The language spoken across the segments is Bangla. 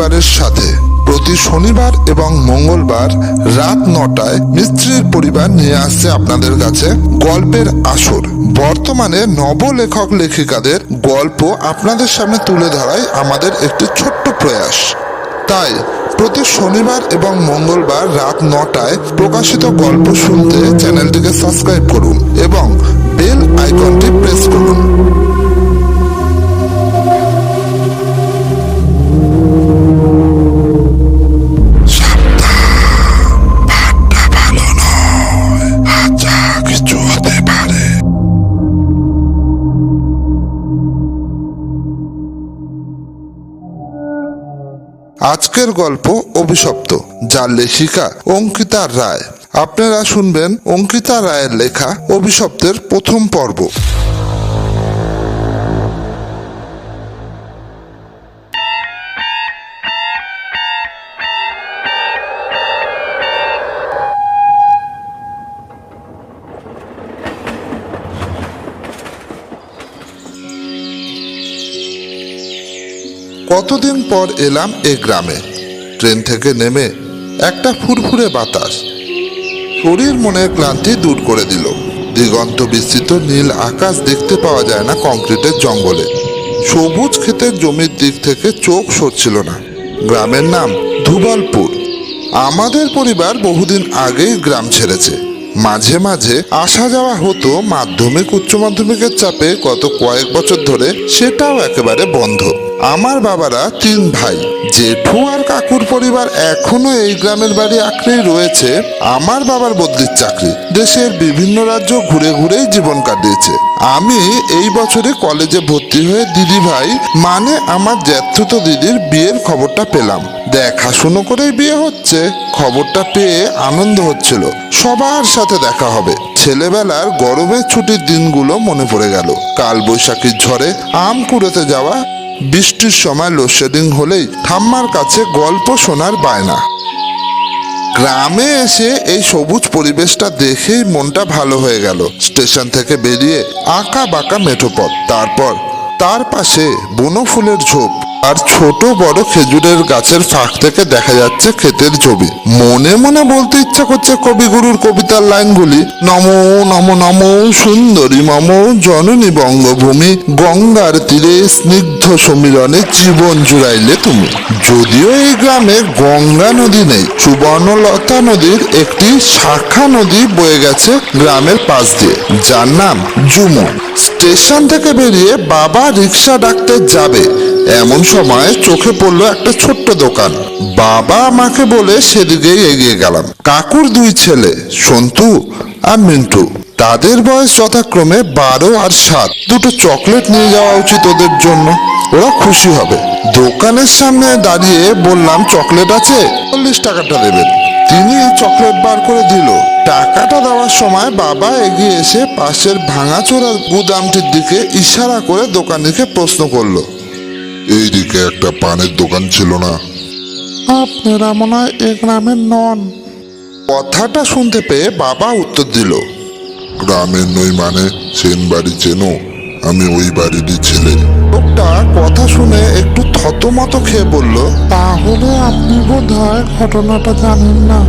পরিবারের সাথে। প্রতি শনিবার এবং মঙ্গলবার রাত নটায় মিস্ত্রির পরিবার নিয়ে আসছে আপনাদের কাছে গল্পের আসর। বর্তমানে নবলেখক লেখিকাদের গল্প আপনাদের সামনে তুলে ধরাই আমাদের একটি ছোট্ট প্রয়াস। তাই প্রতি শনিবার এবং মঙ্গলবার রাত নটায় প্রকাশিত গল্প শুনতে চ্যানেলটিকে সাবস্ক্রাইব করুন এবং বেল আইকনটি প্রেস করুন। আজকের গল্প অভিশপ্ত, যার লেখিকা অঙ্কিতা রায়। আপনারা শুনবেন অঙ্কিতা রায়ের লেখা অভিশপ্তের প্রথম পর্ব। কতদিন পর এলাম এ গ্রামে? ট্রেন থেকে নেমে একটা ফুরফুরে বাতাস শরীর মনের ক্লান্তি দূর করে দিল। দিগন্ত বিস্তৃত নীল আকাশ দেখতে পাওয়া যায় না কংক্রিটের জঙ্গলে। সবুজ ক্ষেতের জমির দিক থেকে চোখ সরছিল না। গ্রামের নাম ধুবলপুর। আমাদের পরিবার বহুদিন আগেই গ্রাম ছেড়েছে। মাঝে মাঝে আসা যাওয়া হতো মাধ্যমিক, উচ্চ মাধ্যমিকের চাপে গত কয়েক বছর ধরে সেটাও একেবারে বন্ধ। আমার বাবারা তিন ভাই, জেঠু আর কাকুর পরিবার এখনও এই গ্রামের বাড়ি আঁকড়েই রয়েছে। আমার বাবার বদলির চাকরি, দেশের বিভিন্ন রাজ্য ঘুরে ঘুরেই জীবন কাটিয়েছে। আমি এই বছরে কলেজে ভর্তি হয়ে দিদি ভাই মানে আমার জ্যাঠুতো দিদির বিয়ের খবরটা পেলাম। দেখাশুনো করেই বিয়ে হচ্ছে। খবরটা পেয়ে আনন্দ হচ্ছিল। সবার সাথে দেখা হবে। ছেলেবেলার গরমের ছুটির দিনগুলো মনে পড়ে গেল। কাল বৈশাখীর ঝড়ে আম কুড়োতে যাওয়া, বৃষ্টির সময় লোডশেডিং হলেই ঠাম্মার কাছে গল্প শোনার বায়না। গ্রামে এসে এই সবুজ পরিবেশটা দেখেই মনটা ভালো হয়ে গেল। স্টেশন থেকে বেরিয়ে আঁকা বাঁকা মেঠোপথ তারপর তার পাশে বনফুলের ঝোপ। আর ছোট বড় খেজুরের গাছের ফাঁক থেকে দেখা যাচ্ছে ক্ষেতের ছবি মনে মনে বলতে ইচ্ছা করছে কবিগুরুর কবিতার লাইনগুলি, নমো, নম নম, সুন্দরী মম, জননী বঙ্গভূমি, গঙ্গার তীরে স্নিগ্ধ সমীরণে জীবন জুড়াইলে তুমি। যদিও এই গ্রামে গঙ্গা নদী নেই, সুবর্ণলতা নদীর একটি শাখা নদী বয়ে গেছে গ্রামের পাশ দিয়ে। যার নাম জুমো স্টেশন থেকে বেরিয়ে বাবা রিক্সা ডাকতে যাবে। এমন সময় চোখে পড়ল একটা ছোট্ট দোকান। বাবা আমাকে বলে সেদিকেই এগিয়ে গেলাম। কাকুর দুই ছেলে, সন্তু আর মিন্টু। তাদের বয়স যথাক্রমে বারো আর সাত। দুটো চকলেট নিয়ে যাওয়া উচিত ওদের জন্য। ওরা খুশি হবে। দোকানের সামনে দাঁড়িয়ে বললাম, চকলেট আছে, চল্লিশ টাকাটা দেবেন। তিনি চকলেট বার করে দিল। টাকাটা দেওয়ার সময় বাবা এগিয়ে এসে পাশের ভাঙাচোরা গুদামটির দিকে ইশারা করে দোকানিকে প্রশ্ন করল এইদিকে একটা পানের দোকান ছিল না। আপনারা মনে হয় এ গ্রামের নন। কথাটা শুনতে পেয়ে বাবা উত্তর দিল গ্রামের নই মানে সেন বাড়ি চেনো আমি ওই বাড়িরই ছেলে। লোকটা কথা শুনে একটু থতমত খেয়ে বলল তাহলে আপনি বোধ হয় ঘটনাটা জানেন না।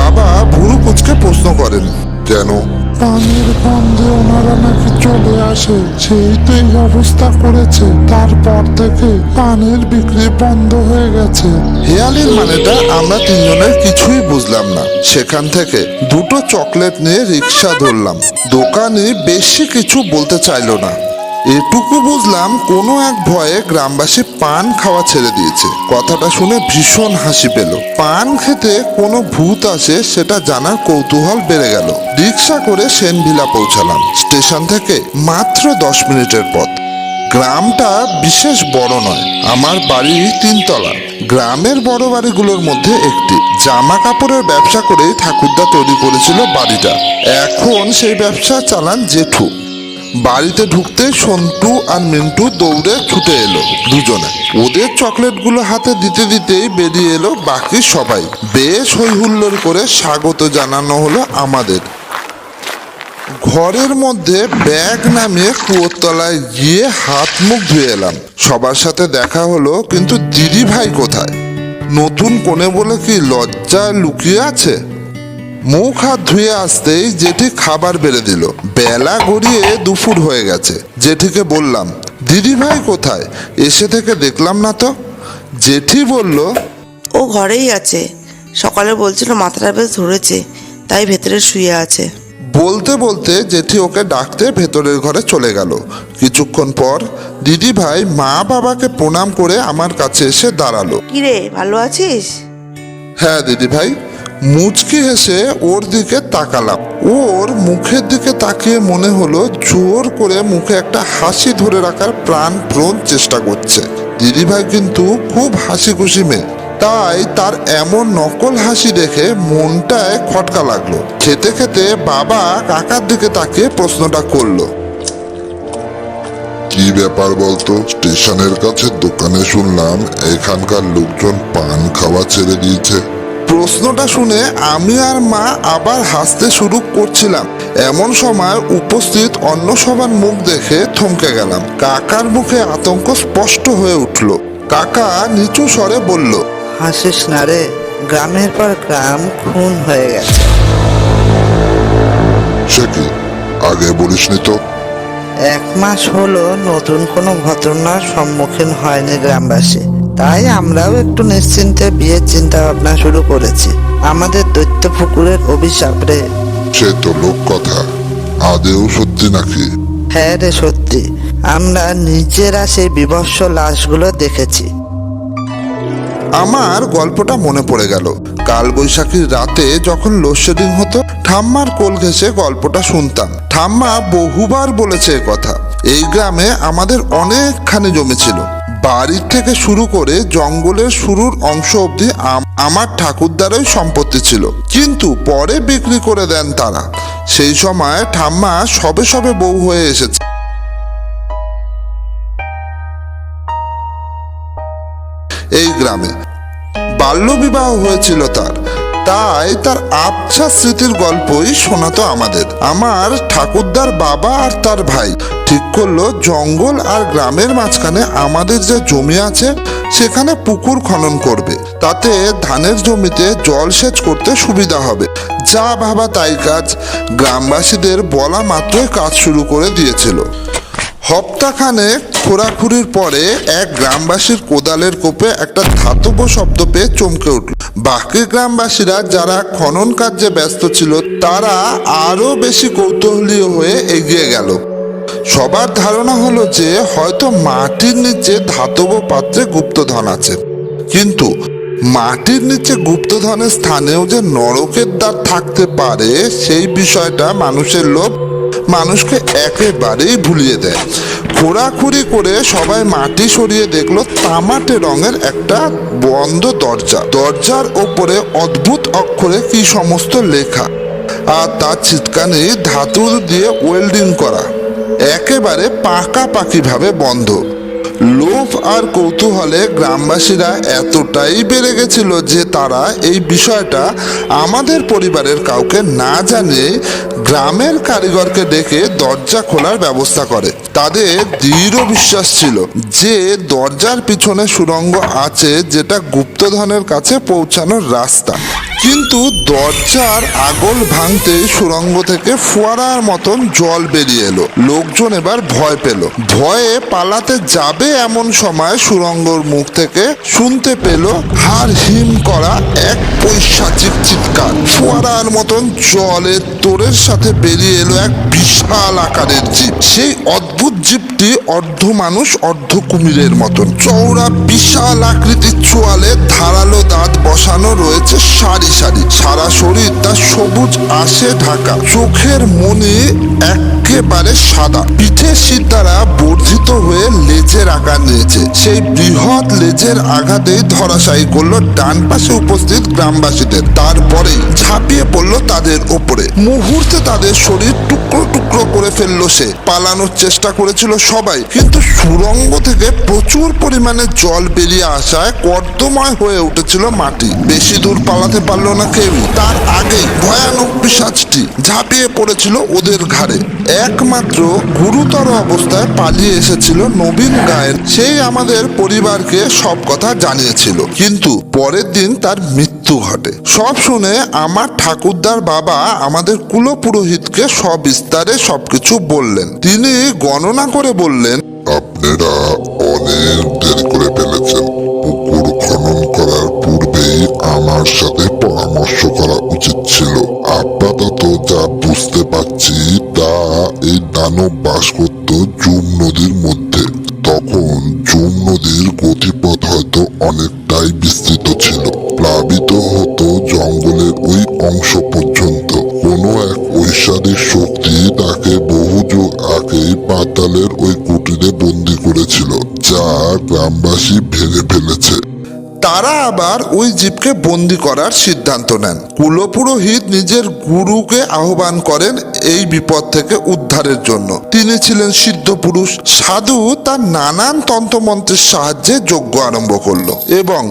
বাবা ভুরু কুচকে প্রশ্ন করেন কেন? পানির গন্ধে ওনারা নাকি চলে আসে। সেই তো এই অবস্থা করেছে। তারপর থেকে পানির বিক্রি বন্ধ হয়ে গেছে। হেয়ালির মানেটা আমরা তিনজনের কিছুই বুঝলাম না। সেখান থেকে দুটো চকলেট নিয়ে রিক্সা ধরলাম। দোকানে বেশি কিছু বলতে চাইলো না। এটুকু বুঝলাম কোনো এক ভয়ে গ্রামবাসী পান খাওয়া ছেড়ে দিয়েছে। কথাটা শুনে ভীষণ হাসি পেল। পান খেতে কোনো ভূত আসে সেটা জানার কৌতূহল বেড়ে গেল। রিক্সা করে সেনভিলা পৌঁছালাম। স্টেশন থেকে মাত্র দশ মিনিটের পথ। গ্রামটা বিশেষ বড় নয়, আমার বাড়ি তিনতলা। গ্রামের বড় বাড়িগুলোর মধ্যে একটি। জামা কাপড়ের ব্যবসা করে ঠাকুরদা তৈরি করেছিল বাড়িটা। এখন সেই ব্যবসা চালান জেঠু। বাড়িতে ঢুকতে সন্টু আর মিন্টু দৌড়ে ছুটে এলো দুজনে। ওদের চকলেটগুলো হাতে দিতে দিতেই বেরিয়ে এলো বাকি সবাই। বেশ হই হুল্লোড় করে স্বাগত জানানো হলো আমাদের। ঘরের মধ্যে ব্যাগ নামিয়ে কুয়োর তলায় গিয়ে হাত মুখ ধুয়ে এলাম। সবার সাথে দেখা হলো, কিন্তু দিদি ভাই কোথায়? নতুন কোণে বলে কি লজ্জায় লুকিয়ে আছে? মুখ হাত ধুয়ে আসতেই জেঠি খাবার বেড়ে দিল। বেলা গড়িয়ে দুপুর হয়ে গেছে। জেঠিকে বললাম দিদি ভাই কোথায়? এসে থেকে দেখলাম না তো? জেঠি বলল ও ঘরেই আছে। সকালে বলছিল মাথাটা বেশ ধরেছে তাই ভেতরে শুয়ে আছে। বলতে বলতে জেঠি ওকে ডাকতে ভেতরের ঘরে চলে গেল। কিছুক্ষণ পর দিদি ভাই মা বাবাকে প্রণাম করে আমার কাছে এসে দাঁড়াল। কিরে ভালো আছিস? হ্যাঁ দিদি ভাই। মুচকি হেসে ওর দিকে তাকালাম। ওর মুখের দিকে তাকিয়ে মনে হলো জোর করে মুখে একটা হাসি ধরে রাখার প্রাণ প্রণ চেষ্টা করছে। দিদিভাই কিন্তু খুব হাসি খুশি মেয়ে। তাই তার এমন নকল হাসি দেখে মনটায় খটকা লাগল। খেতে খেতে বাবা কাকার দিকে তাকিয়ে প্রশ্নটা করল। কি ব্যাপার বলতো? স্টেশনের কাছে দোকানে শুনলাম এখানকার লোকজন পান খাওয়া ছেড়ে দিয়েছে। প্রশ্নটা শুনে আমি আর মা আবার হাসতে শুরু করছিলাম। এমন সময় উপস্থিত অন্য সবার মুখ দেখে থমকে গেলাম। কাকার মুখে আতঙ্ক স্পষ্ট হয়ে উঠল। কাকা নিচু স্বরে বলল হাসিস না রে গ্রামের পর গ্রাম খুন হয়ে গেছে। সে কি? আগে বলিসনি তো। এক মাস হলো নতুন কোনো ঘটনার সম্মুখীন হয়নি গ্রামবাসী। তাই আমরাও একটু নিশ্চিন্তে বিয়ের চিন্তা ভাবনা শুরু করেছি। আমাদের দৈত্য পুকুরের অভিশাপ রে। সে তো লোক কথা। আদেও সত্যি নাকি? হ্যাঁ রে সত্যি। আমরা নিজেরা সেই বিভৎস লাশগুলো দেখেছি। আমার গল্পটা মনে পড়ে গেল। কাল বৈশাখীর রাতে যখন লোডশেডিং হতো ঠাম্মার কোল ঘেসে গল্পটা শুনতাম। ঠাম্মা বহুবার বলেছে এ কথা। এই গ্রামে আমাদের অনেকখানি জমি ছিল। বাড়ির থেকে শুরু করে জঙ্গলের শুরুর অংশ অবধি আম- আমার ঠাকুরদারই সম্পত্তি ছিল। কিন্তু পরে বিক্রি করে দেন তারা। সেই সময় ঠাম্মা সবে সবে বউ হয়ে এসেছে। এই গ্রামে বাল্যবিবাহ হয়েছিল তার। তাই তার আবছা স্মৃতির গল্পই শোনাতো আমাদের। আমার ঠাকুরদার বাবা আর তার ভাই ঠিক করল জঙ্গল আর গ্রামের মাঝখানে আমাদের যে জমি আছে, সেখানে পুকুর খনন করবে। তাতে ধানের জমিতে জলসেচ করতে সুবিধা হবে। যা ভাবা তাই কাজ। গ্রামবাসীদের বলা মাত্রই কাজ শুরু করে দিয়েছিল। হপ্তাখানে খোরাখুরির পরে এক গ্রামবাসীর কোদালের কোপে একটা ধাতব শব্দ পেয়ে চমকে উঠল। বাকি গ্রামবাসীরা যারা খনন কার্যে ব্যস্ত ছিল, তারা আরও বেশি কৌতূহলী হয়ে এগিয়ে গেল। সবার ধারণা হলো যে, হয়তো মাটির নিচে ধাতব পাত্রে গুপ্তধন আছে। কিন্তু মাটির নিচে গুপ্তধনের স্থানেও যে নরকের দ্বার থাকতে পারে, সেই বিষয়টা মানুষের লোভ মানুষকে একেবারেই ভুলিয়ে দেয়। খোঁড়াখুড়ি করে সবাই মাটি সরিয়ে দেখল তামাটে রঙের একটা বন্ধ দরজা। দরজার ওপরে অদ্ভুত অক্ষরে কি সমস্ত লেখা। আর তার চিৎকানি ধাতু দিয়ে ওয়েল্ডিং করা। একেবারে পাকাপাকিভাবে বন্ধ। লোভ আর কৌতূহলে গ্রামবাসীরা এতটাই বেড়ে গেছিল যে তারা এই বিষয়টা আমাদের পরিবারের কাউকে না জানিয়ে গ্রামের কারিগরকে ডেকে দরজা খোলার ব্যবস্থা করে। তাদের দৃঢ় বিশ্বাস ছিল যে দরজার পিছনে সুড়ঙ্গ আছে যেটা গুপ্তধনের কাছে পৌঁছানোর রাস্তা। কিন্তু দরজার আগল ভাঙতে সুরঙ্গ থেকে ফোয়ারার মতন জল বেরিয়ে এলো। লোকজন এবার ভয় পেল। ভয়ে পালাতে যাবে এমন সময় সুরঙ্গর মুখ থেকে শুনতে পেল হার হিম করা এক পৈশাচিক চিৎকার। ফোয়ারার মতন জলের তোরের সাথে বেরিয়ে এলো এক বিশাল আকারের জীব। সেই অদ্ভুত জীবটি অর্ধ মানুষ, অর্ধ কুমিরের মতন। চওড়া বিশাল আকৃতির চোয়ালে ধারালো দাঁত বসানো রয়েছে সারি সারি সারা শরীর তার সবুজ আশে ঢাকা। চোখের মনে একেবারে সাদা। শীত দ্বারা বর্ধিত হয়ে লেজের আকার নিয়েছে। সেই বৃহৎ লেজের আঘাতেই ধরাশায়ী করল ডান পাশে উপস্থিত গ্রামবাসীদের। তারপরে ঝাঁপিয়ে পড়ল তাদের ওপরে। মুহূর্তে তাদের শরীর টুকরো টুকরো করে ফেলল সে। পালানোর চেষ্টা করেছিল সবাই। কিন্তু সুরঙ্গ থেকে প্রচুর পরিমাণে জল বেরিয়ে আসায় কর্দময় হয়ে উঠেছিল মাটি। বেশি দূর পালাতে পারল না কেউই তার আগে ভয়ানক পিসাজটি ঝাঁপিয়ে পড়েছিল ওদের ঘাড়ে। একমাত্র গুরুতর অবস্থায় পালিয়ে এসেছিল নবীন গায়েন সেই আমাদের পরিবারকে সব কথা জানিয়েছিল। কিন্তু পরের দিন তার মৃত্যু ঘটে। সব শুনে আমার ঠাকুরদার বাবা আমাদের কুলপুরোহিতকে সবিস্তারে সবকিছু বললেন। তিনি গণনা করে বললেন, আপনারা অনেক আমার সাথে পরামর্শ করা উচিত ছিল। আপাতত যা বুঝতে পারছি তা এই দানব বাস করত জুম নদীর মধ্যে। তখন জুম নদীর গতিপথ হয়তো অনেকটাই বিস্তৃত ছিল। প্লাবিত হতো জঙ্গলের ওই অংশ পর্যন্ত। কোনো এক ঐশ্বরিক শক্তি তাকে বহু যুগ আগেই পাতালের ওই কুটিরে বন্দি করেছিল, যা গ্রামবাসী ভেঙে ফেলেছে। তারা আবার ওই জীবকে বন্দি করার সিদ্ধান্ত নেন। কুলপুরোহিত নিজের গুরুকে আহ্বান করেন এই বিপদ থেকে উদ্ধারের জন্য। তিনি ছিলেন সিদ্ধ পুরুষ। সাধু তার নানান তন্ত্রমন্ত্রের সাহায্যে যজ্ঞ আরম্ভ করল এবং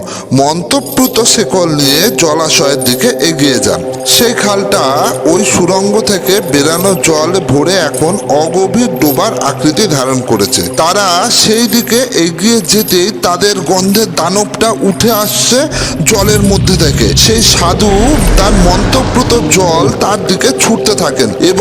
মন্ত্রপ্রুত শেকল নিয়ে জলাশয়ের দিকে এগিয়ে যান। সেই খালটা ওই সুরঙ্গ থেকে বেরানো জল ভরে এখন অগভীর ডোবার আকৃতি ধারণ করেছে। তারা সেই দিকে এগিয়ে যেতেই তাদের গন্ধের দানবটা উঠে আসছে জলের মধ্যে থেকে। সেই সাধু তার মন্ত্রপ্রুত জল তার দিকে ছুটতে থাকেন এবং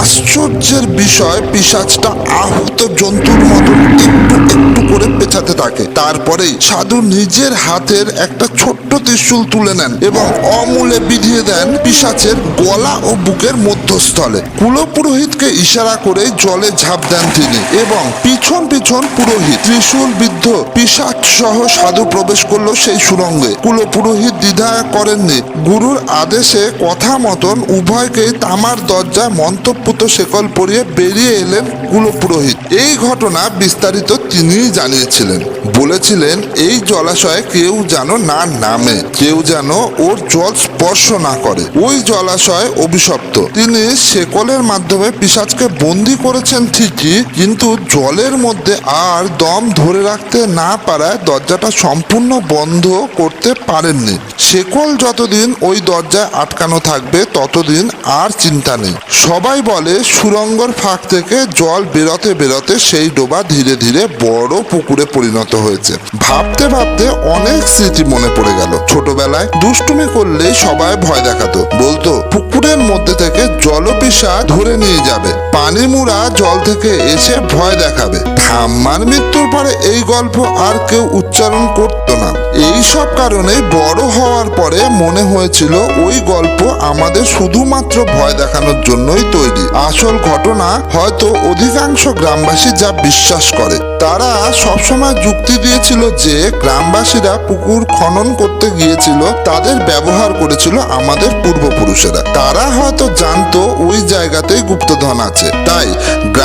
আশ্চর্যের বিষয় পিসাজটা আহত জন্তুর মতন একটু একটু করে পেছাতে থাকে। তারপরেই সাধু নিজের হাতের একটা ছোট্ট ত্রিশূল তুলে নেন এবং অমূলে বিধিয়ে দেন পিসাচের গলা ও বুকের মধ্যস্থলে। কুলপুরোহিতকে ইশারা করে জলে ঝাঁপ দেন তিনি এবং পিছন পিছন পুরোহিত, ত্রিশূল বিদ্ধ পিসাচ সহ সাধু প্রবেশ করল সেই সুরঙ্গে। কুলপুরোহিত দ্বিধা করেননি। গুরুর আদেশে কথা মতন উভয়কেই তামার দরজায় মন্ত্রপুত শেকল পরিয়ে বেরিয়ে এলেন কুলপুরোহিত। এই ঘটনা বিস্তারিত তিনিই জানিয়েছিলেন। বলেছিলেন, এই জলাশয়ে কেউ যেন না নামে, কেউ যেন ওর জল স্পর্শ না করে। ওই জলাশয় অভিশপ্ত। তিনি শেকলের মাধ্যমে পিসাজকে বন্দি করেছেন ঠিকই, কিন্তু জলের মধ্যে আর দম ধরে রাখতে না পারায় দরজাটা সম্পূর্ণ বন্ধ করতে পারেননি। শেকল যতদিন ওই দরজায় আটকানো থাকবে, ততদিন আর চিন্তা নেই। সবাই বলে সুরঙ্গর ফাঁক থেকে জল বেরোতে বেরোতে সেই ডোবা ধীরে ধীরে বড় পুকুরে পরিণত হয়েছে। ভাবতে ভাবতে অনেক স্মৃতি মনে পড়ে গেল। ছোটবেলায় দুষ্টুমি করলেই সবাই ভয় দেখাতো। বলতো, পুকুরের মধ্যে থেকে জলপিসা ধরে নিয়ে যাবে। পানি মুড়া জল থেকে এসে ভয় দেখাবে। ঠাম্মার মৃত্যুর পরে এই গল্প আর কেউ উচ্চারণ করতো না। এই সব কারণে বড় হওয়ার পরে মনে হয়েছিল ওই গল্প আমাদের শুধুমাত্র ভয় দেখানোর জন্যই তৈরি। আসল ঘটনা হয়তো অধিকাংশ গ্রামবাসী যা বিশ্বাস করে। তারা সবসময় যুক্তি দিয়েছিল যে গ্রামবাসীরা পুকুর খনন করতে গিয়েছিল, তাদের ব্যবহার করেছিল আমাদের পূর্বপুরুষেরা। তারা হয়তো জানতো ওই জায়গাতেই গুপ্তধন আছে। তাই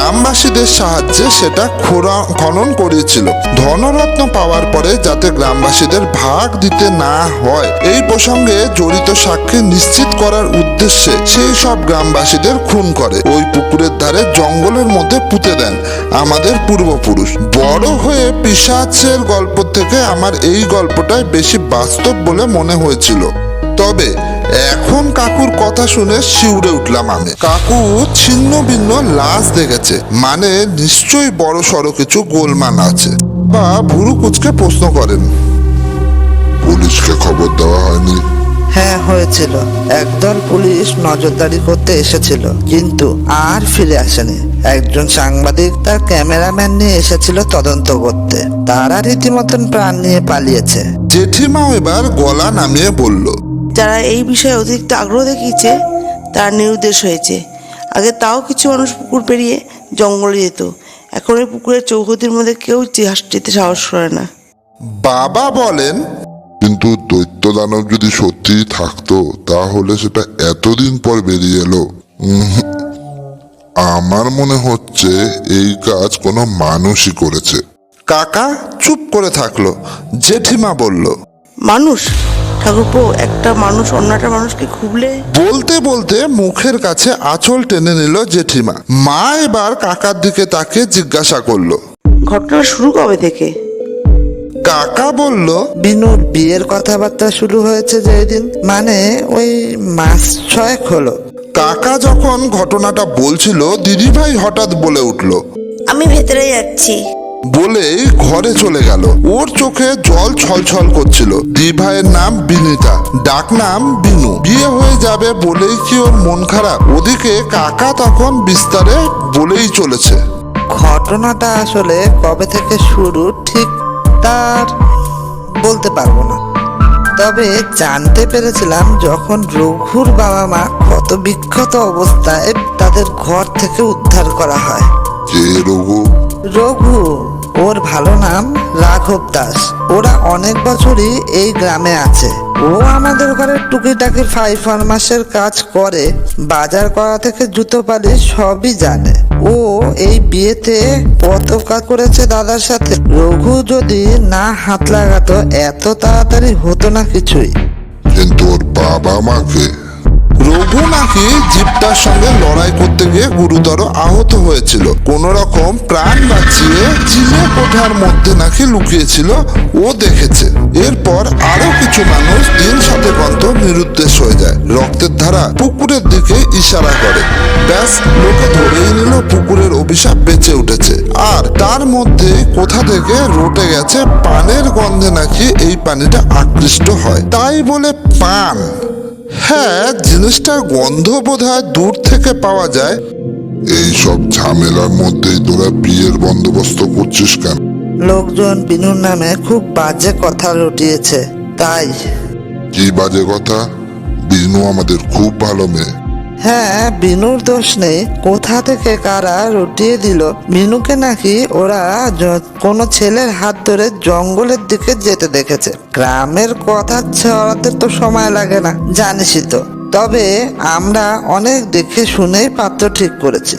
গ্রামবাসীদের সাহায্যে সেটা খোরা- খনন করিয়েছিল ধনরত্ন পাওয়ার পরে যাতে গ্রামবাসীদের ভাগ দিতে না হয়, এই প্রসঙ্গে জড়িত সাক্ষী নিশ্চিত করার উদ্দেশ্যে সেই সব গ্রামবাসীদের খুন করে। ওই পুকুরের ধারে জঙ্গলের মধ্যে পুঁতে দেন আমাদের পূর্বপুরুষ। বড় হয়ে পিসাচের গল্প থেকে আমার এই গল্পটাই বেশি বাস্তব বলে মনে হয়েছিল। তবে এখন কাকুর কথা শুনে শিউরে উঠলাম আমি। কাকু ছিন্ন ভিন্ন লাশ দেখেছে। মানে নিশ্চয়ই বড় সড়ো কিছু গোলমাল আছে। বা ভুরু কুচকে প্রশ্ন করেন। পুলিশকে খবর দেওয়া হয়নি? হ্যাঁ হয়েছিল। একদল পুলিশ নজরদারি করতে এসেছিল কিন্তু আর ফিরে আসেনি। একজন সাংবাদিক তার ক্যামেরাম্যান নিয়ে এসেছিল তদন্ত করতে। তারা রীতিমতন প্রাণ নিয়ে পালিয়েছে। জেঠিমাও এবার গলা নামিয়ে বলল যারা এই বিষয়ে অতিরিক্ত আগ্রহ দেখিয়েছে তারা নিরুদ্দেশ হয়েছে। আগে তাও কিছু মানুষ পুকুর পেরিয়ে জঙ্গলে যেত। এখন ওই পুকুরের চৌহদির মধ্যে কেউ ইতিহাস যেতে সাহস করে না। বাবা বলেন কিন্তু দৈত্য দানব যদি সত্যিই থাকতো তাহলে সেটা এতদিন পর বেরিয়ে এলো। আমার মনে হচ্ছে এই কাজ কোনো মানুষই করেছে। কাকা চুপ করে থাকল জেঠিমা বলল। মানুষ? ঠাকুরপো একটা মানুষ অন্য একটা মানুষকে খুবলে বলতে বলতে মুখের কাছে আঁচল টেনে নিল জেঠিমা। মা এবার কাকার দিকে তাকে জিজ্ঞাসা করল। ঘটনা শুরু কবে থেকে? কাকা বলল বিনুর বিয়ের কথাবার্তা শুরু হয়েছে যেদিন মানে ওই মাস ছয়েক হলো। কাকা যখন ঘটনাটা বলছিল দিদিভাই হঠাৎ বলে উঠল আমি ভেতরে যাচ্ছি। বলেই ঘরে চলে গেল। ওর চোখে জল ছলছল করছিল। দিভাইয়ের নাম বিনিতা ডাক নাম বিনু। বিয়ে হয়ে যাবে বলেই কি ওর মন খারাপ? ওদিকে কাকা তখন বিস্তারে বলেই চলেছে। ঘটনাটা আসলে কবে থেকে শুরু ঠিক তার বলতে পারব না। তবে জানতে পেরেছিলাম যখন রঘুর বাবা মা ক্ষত বিক্ষত অবস্থায় তাদের ঘর থেকে উদ্ধার করা হয়। রঘু? রঘু। ওর ভালো নাম রাঘব দাস। ওরা অনেক বছরই এই গ্রামে আছে। ও আমাদের ঘরে টুকিটাকি ফাই ফার্মাসের কাজ করে, বাজার করা থেকে জুতো পালি সবই জানে। ও এই বিয়েতে কত কাজ করেছে দাদার সাথে। রঘু যদি না হাত লাগাতো, এত তাড়াতাড়ি হতো না কিছুই। কিন্তু ওর বাবা মাকে রঘু নাকি জিপটার সঙ্গে লড়াই করতে গিয়ে গুরুতর আহত হয়েছিল। কোন রকম প্রাণ বাঁচিয়ে চিলে কোঠার মধ্যে নাকি লুকিয়েছিল, ও দেখেছে। এরপর আরও কিছু মানুষ দিন সাথে কন্ত নিরুদ্দেশ হয়ে যায়। রক্তের ধারা পুকুরের দিকে ইশারা করে। ব্যাস, লোকে ধরেই নিল, পুকুরের অভিশাপ বেঁচে উঠেছে। আর তার মধ্যে কোথা থেকে রটে গেছে, পানের গন্ধে নাকি এই পানিটা আকৃষ্ট হয়। তাই বলে পান। হ্যাঁ জিনিসটার গন্ধ বোধ দূর থেকে পাওয়া যায়। এই সব ঝামেলার মধ্যেই তোরা বিয়ের বন্দোবস্ত করছিস কেন? লোকজন বিনুর নামে খুব বাজে কথা রটিয়েছে তাই। কি বাজে কথা? বিনু আমাদের খুব ভালো মেয়ে। হ্যাঁ বিনুর দোষ নেই। কোথা থেকে কারা রটিয়ে দিল? বিনুকে নাকি ওরা কোনো ছেলের হাত ধরে জঙ্গলের দিকে যেতে দেখেছে। গ্রামের কথা ছড়াতে তো সময় লাগে না, জানিসই তো। তবে আমরা অনেক দেখে শুনেই পাত্র ঠিক করেছি।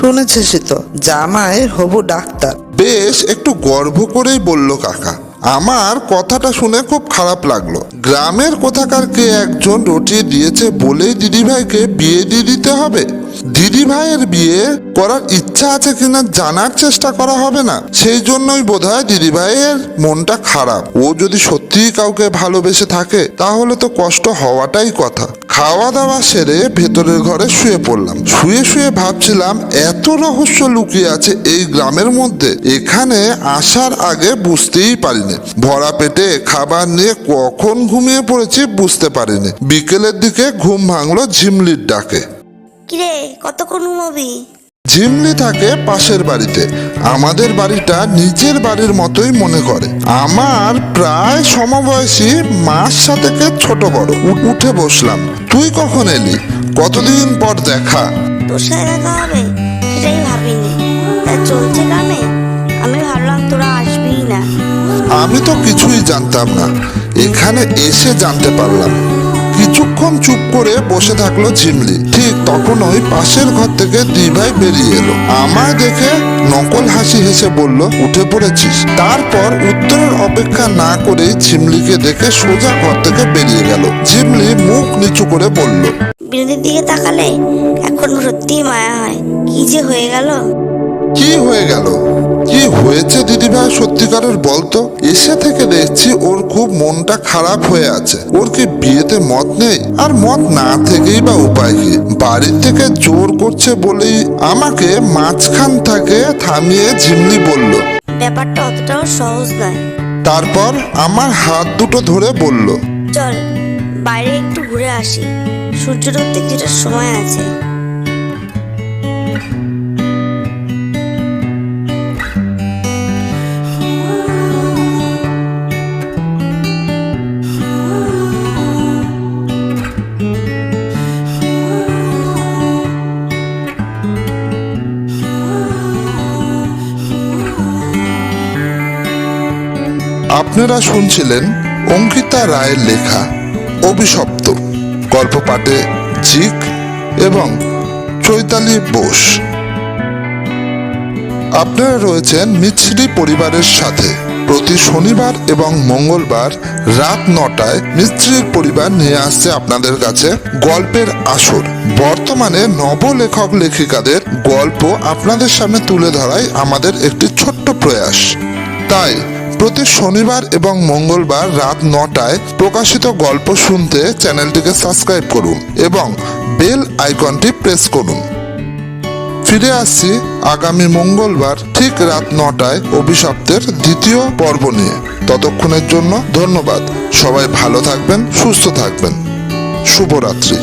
শুনেছিসই তো, জামাই হবু ডাক্তার। বেশ, একটু গর্ব করেই বলল কাকা। আমার কথাটা শুনে খুব খারাপ লাগল। গ্রামের কোথাকার কে একজন রটিয়ে দিয়েছে বলেই দিদিভাইকে বিয়ে দিয়ে দিতে হবে? দিদিভাইয়ের বিয়ে করার ইচ্ছা আছে কিনা জানার চেষ্টা করা হবে না। সেই জন্যই বোধহয় দিদিভাইয়ের মনটা খারাপ। ও যদি সত্যিই কাউকে ভালোবেসে থাকে, তাহলে তো কষ্ট হওয়াটাই কথা। খাওয়া দাওয়া সেরে ভেতরের ঘরে শুয়ে পড়লাম। শুয়ে শুয়ে ভাবছিলাম, এত রহস্য লুকিয়ে আছে এই গ্রামের মধ্যে। এখানে আসার আগে বুঝতেই পারিনি। ভরা পেটে খাবার নিয়ে কখন ঘুমিয়ে পড়েছি বুঝতে পারিনি। বিকেলের দিকে ঘুম ভাঙলো ঝিমলির ডাকে। কিরে কতক্ষণ ঘুমোবি? ঝিমলি থাকে পাশের বাড়িতে। আমাদের বাড়িটা নিজের বাড়ির মতোই মনে করে। আমার প্রায় সমবয়সী মাস সাথেকে ছোট বড়। উঠে বসলাম। তুই কখন এলি? কতদিন পর দেখা? তোর সাথে দেখা হবে? সেটাই ভাবিনি। তা চলছে আমি ভাবলাম তোরা আসবিই না। আমি তো কিছুই জানতাম না। এখানে এসে জানতে পারলাম। কিছুক্ষণ চুপ করে বসে থাকল ঝিমলি ঠিক তখনই পাশের ঘর থেকে দুই ভাই বেরিয়ে এলো। আমায় দেখে নকল হাসি হেসে বলল উঠে পড়েছিস? তারপর উত্তরের অপেক্ষা না করেই ঝিমলিকে দেখে সোজা ঘর থেকে বেরিয়ে গেল। ঝিমলি মুখ নিচু করে বলল বিনোদের দিকে তাকালে এখন সত্যিই মায়া হয়। কি যে হয়ে গেল? কি হয়ে গেল? কি হয়েছে দিদিভাই? সত্যিকারের বলতো এসে থেকে দেখছি ওর খুব মনটা খারাপ হয়ে আছে। ওর কি বিয়েতে মত নেই? আর মত না থেকেই বা উপায় কি? বাড়ির থেকে জোর করছে বলেই আমাকে মাঝখান থেকে থামিয়ে ঝিমলি বলল। ব্যাপারটা অতটাও সহজ নয়। তারপর আমার হাত দুটো ধরে বলল। চল বাইরে একটু ঘুরে আসি। সূর্য ডুবতে কিছুটা সময় আছে। আপনারা শুনছিলেন অঙ্কিতা রায়ের লেখা অভিশপ্ত গল্প পাঠে জিক এবং চৈতালি বোস। আপনারা রয়েছেন মিছরি পরিবারের সাথে। প্রতি শনিবার এবং মঙ্গলবার রাত নটায় মিস্ত্রির পরিবার নিয়ে আসছে আপনাদের কাছে গল্পের আসর। বর্তমানে নবলেখক লেখিকাদের গল্প আপনাদের সামনে তুলে ধরাই আমাদের একটি ছোট্ট প্রয়াস। তাই প্রতি শনিবার এবং মঙ্গলবার রাত নটায় প্রকাশিত গল্প শুনতে চ্যানেলটিকে সাবস্ক্রাইব করুন এবং বেল আইকনটি প্রেস করুন। ফিরে আসছি আগামী মঙ্গলবার ঠিক রাত নটায় অভিশপ্তের দ্বিতীয় পর্ব নিয়ে। ততক্ষণের জন্য ধন্যবাদ। সবাই ভালো থাকবেন, সুস্থ থাকবেন। শুভরাত্রি।